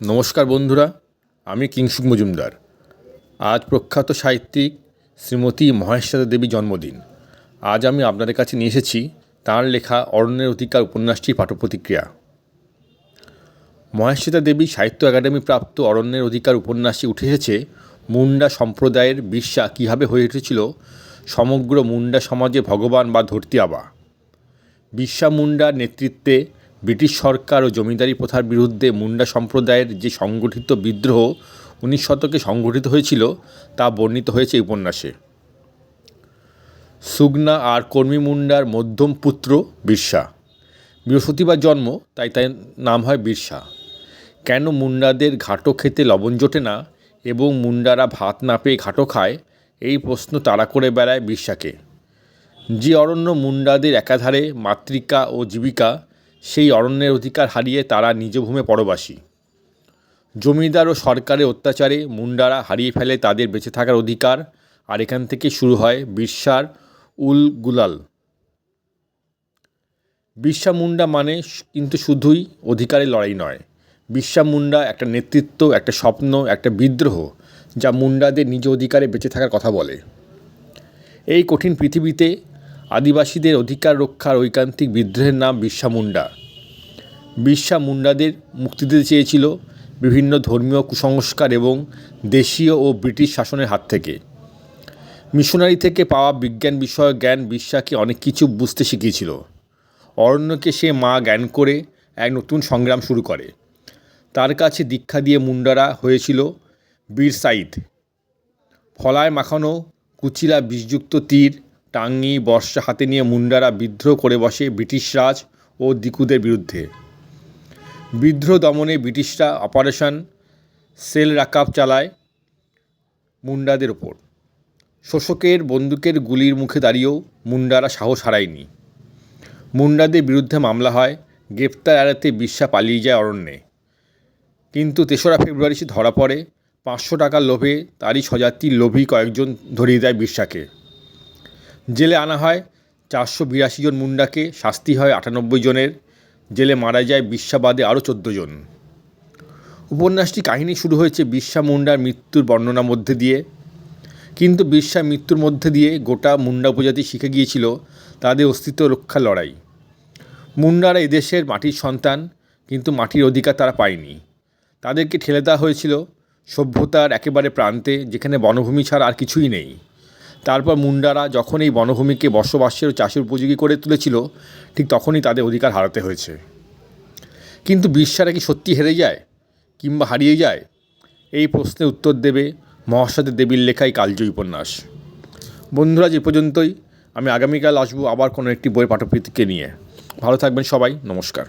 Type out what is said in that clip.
নমস্কার বন্ধুরা, আমি কিংসুক মজুমদার। আজ প্রখ্যাত সাহিত্যিক শ্রীমতী মহেশ্বরী দেবী জন্মদিন। আজ আমি আপনাদের কাছে নিয়ে এসেছি তাঁর লেখা অরণ্যের অধিকার উপন্যাসটির পাঠপ্রতিক্রিয়া। মহেশ্বরী দেবী সাহিত্য একাডেমি প্রাপ্ত অরণ্যের অধিকার উপন্যাসটি উঠে এসেছে মুন্ডা সম্প্রদায়ের বিশ্বা কীভাবে হয়ে উঠেছিল সমগ্র মুন্ডা সমাজে ভগবান বা ধরতি আবা। বিশ্বা মুন্ডার নেতৃত্বে ব্রিটিশ সরকার ও জমিদারি প্রথার বিরুদ্ধে মুন্ডা সম্প্রদায়ের যে সংগঠিত বিদ্রোহ উনিশ শতকে সংগঠিত হয়েছিল, তা বর্ণিত হয়েছে উপন্যাসে। সুগনা আর কর্মী মুন্ডার মধ্যম পুত্র বিরসা। বৃহস্পতিবার জন্ম, তাই তাই নাম হয় বিরসা। কেন মুন্ডাদের ঘাটো খেতে লবণ জোটে না এবং মুন্ডারা ভাত না পেয়ে ঘাটো খায়? এই প্রশ্ন তাড়া করে বেড়ায় বিরসাকে। যে অরণ্য মুন্ডাদের একাধারে মাতৃকা ও জীবিকা সেই অরণ্যের অধিকার হারিয়ে তারা নিজ ভূমে পরবাসী। জমিদার ও সরকারের অত্যাচারে মুন্ডারা হারিয়ে ফেলে তাদের বেঁচে থাকার অধিকার, আর এখান থেকে শুরু হয় বিরসার উল গুলাল। বিরসা মুন্ডা মানে কিন্তু শুধুই অধিকারের লড়াই নয়। বিশ্বা মুন্ডা একটা নেতৃত্ব, একটা স্বপ্ন, একটা বিদ্রোহ, যা মুন্ডাদের নিজ অধিকারে বেঁচে থাকার কথা বলে। এই কঠিন পৃথিবীতে আদিবাসীদের অধিকার রক্ষার ঐকান্তিক বিদ্রোহের নাম বিরসা মুন্ডা। বিরসা মুন্ডাদের মুক্তি দিতে চেয়েছিল বিভিন্ন ধর্মীয় কুসংস্কার এবং দেশীয় ও ব্রিটিশ শাসনের হাত থেকে। মিশনারি থেকে পাওয়া বিজ্ঞান বিষয়ক জ্ঞান বিশ্বাকে অনেক কিছু বুঝতে শিখিয়েছিল। অরণ্যকে সে মা জ্ঞান করে এক নতুন সংগ্রাম শুরু করে। তার কাছে দীক্ষা দিয়ে মুন্ডারা হয়েছিল বীর সাইদ ফলায় মাখানো কুচিলা বিষযুক্ত তীর টাঙ্গি, বর্ষা হাতে নিয়ে মুন্ডারা বিদ্রোহ করে বসে ব্রিটিশ রাজ ও দিকুদের বিরুদ্ধে। বিদ্রোহ দমনে ব্রিটিশরা অপারেশন সেল রাকাব চালায় মুন্ডাদের ওপর। শোষকের বন্দুকের গুলির মুখে দাঁড়িয়েও মুন্ডারা সাহস হারায়নি। মুন্ডাদের বিরুদ্ধে মামলা হয়, গ্রেপ্তার এড়াতে বিশ্বা পালিয়ে যায় অরণ্যে। কিন্তু তেসরা ফেব্রুয়ারি সে ধরা পড়ে, পাঁচশো টাকার লোভে তারই স্বজাতির লোভী কয়েকজন ধরিয়ে দেয় বিরসাকে। জেলে আনা হয়। চারশো বিরাশি জন মুন্ডাকে শাস্তি হয় আটানব্বই জনের। জেলে মারা যায় বিশ্বাবাদে আরও চোদ্দ জন। উপন্যাসটি কাহিনী শুরু হয়েছে বিশ্বা মুন্ডার মৃত্যুর বর্ণনা মধ্যে দিয়ে। কিন্তু বিশ্বা মৃত্যুর মধ্যে দিয়ে গোটা মুন্ডা উপজাতি শিখে গিয়েছিল তাদের অস্তিত্ব রক্ষার লড়াই। মুন্ডারা এদেশের মাটির সন্তান, কিন্তু মাটির অধিকার তারা পায়নি। তাদেরকে ঠেলে দেওয়া হয়েছিল সভ্যতার একেবারে প্রান্তে, যেখানে বনভূমি ছাড়া আর কিছুই নেই। তারপর মুন্ডারা যখন এই বনভূমিকে বসবাসের চাষের উপযোগী করে তুলেছিল, ঠিক তখনই তাদের অধিকার হারাতে হয়েছে। কিন্তু বিশ্বারা কি সত্যি হেরে যায় কিংবা হারিয়ে যায়? এই প্রশ্নের উত্তর দেবে মহাসাদের দেবীর লেখাই কালজয়ী উপন্যাস। বন্ধুরা যে পর্যন্তই। আমি আগামীকাল আসব আবার কোনো একটি বই পাঠপ্রীতিকে নিয়ে। ভালো থাকবেন সবাই। নমস্কার।